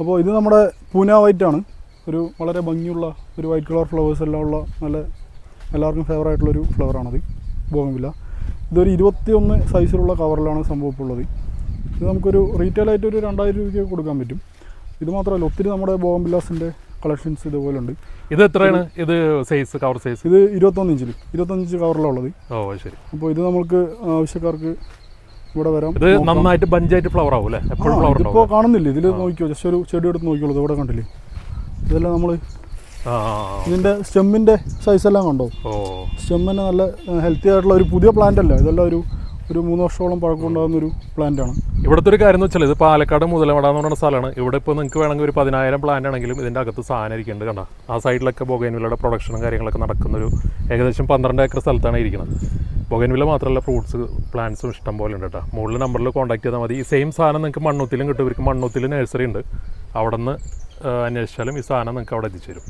അപ്പോൾ ഇത് നമ്മുടെ പൂന വൈറ്റ് ആണ്. ഒരു വളരെ ഭംഗിയുള്ള ഒരു വൈറ്റ് കളർ ഫ്ലവേഴ്സ് എല്ലാം ഉള്ള നല്ല എല്ലാവർക്കും ഫേവർ ആയിട്ടുള്ളൊരു ഫ്ലവറാണത് ബോംബില്ല ഇതൊരു ഇരുപത്തിയൊന്ന് സൈസിലുള്ള കവറിലാണ് സംഭവം ഇപ്പോൾ ഉള്ളത്. ഇത് നമുക്കൊരു റീറ്റെയിൽ ആയിട്ട് ഒരു രണ്ടായിരം രൂപയ്ക്ക് കൊടുക്കാൻ പറ്റും. ഇത് മാത്രമല്ല ഒത്തിരി നമ്മുടെ ബോംബില്ലാസിന്റെ കളക്ഷൻസ് ഇതുപോലെ ഉണ്ട്. ഇത് എത്രയാണ്? ഇത് സൈസ് കവർ സൈസ് ഇത് ഇരുപത്തൊന്ന് ഇഞ്ചിൽ ഇരുപത്തൊന്ന് ഇഞ്ച് കവറിലാണ് ഉള്ളത്. ഓ ശരി. അപ്പോൾ ഇത് നമുക്ക് ആവശ്യക്കാർക്ക് ഇവിടെ വരാം. ഇത്. നന്നായിട്ട് ബഞ്ചായിട്ട് ഫ്ലവർ ആവും അല്ലേ? എപ്പോഴും ഫ്ലവർ ഇപ്പോൾ കാണുന്നില്ല? ഇതിൽ നോക്കിയോ ജസ്റ്റ് ഒരു ചെടി എടുത്ത് നോക്കിയോളൂ ഇവിടെ കണ്ടില്ലേ? ഇതെല്ലാം നമ്മൾ ഇതിന്റെ സ്റ്റെമ്മിന്റെ. സൈസ് എല്ലാം കണ്ടോ? ഓ. സ്റ്റെമ്മിന് നല്ല ഹെൽത്തി ആയിട്ടുള്ള ഒരു പുതിയ പ്ലാന്റ് അല്ല. ഇതെല്ലാം ഒരു ഒരു മൂന്ന് വർഷത്തോളം പഴക്കമുണ്ടാകുന്ന ഒരു പ്ലാന്റ് ആണ്. ഇവിടുത്തെ ഒരു കാര്യം എന്ന് വെച്ചാൽ ഇത് പാലക്കാട് മുതലവട എന്ന് പറയുന്ന സ്ഥലമാണ്. ഇവിടെ ഇപ്പോൾ നിങ്ങൾക്ക് വേണമെങ്കിൽ ഒരു പതിനായിരം പ്ലാന്റ് ആണെങ്കിലും ഇതിന്റെ അകത്ത് സാധനം ഇരിക്കുന്നുണ്ട് കണ്ട? ആ സൈഡിലൊക്കെ ബൊഗൈൻവില്ലയുടെ പ്രൊഡക്ഷനും കാര്യങ്ങളൊക്കെ നടക്കുന്ന ഒരു ഏകദേശം പന്ത്രണ്ട് ഏക്കർ സ്ഥലത്താണ് ഇരിക്കുന്നത്. ബൊഗൈൻവില്ല മാത്രമല്ല ഫ്രൂട്ട്സ് പ്ലാന്റ്സും ഇഷ്ടം പോലെ ഉണ്ട് കേട്ടോ. മുകളിൽ നമ്പറിൽ കോൺടാക്ട് ചെയ്താൽ മതി. ഈ സെയിം സാധനം നിങ്ങൾക്ക് മണ്ണൂത്തിലും കിട്ടും. ഇവർക്ക് മണ്ണൂത്തിൽ നഴ്സറി ഉണ്ട്. അവിടെ നിന്ന് അന്വേഷിച്ചാലും ഈ സാധനം നിങ്ങൾക്ക് അവിടെ എത്തിച്ചു തരും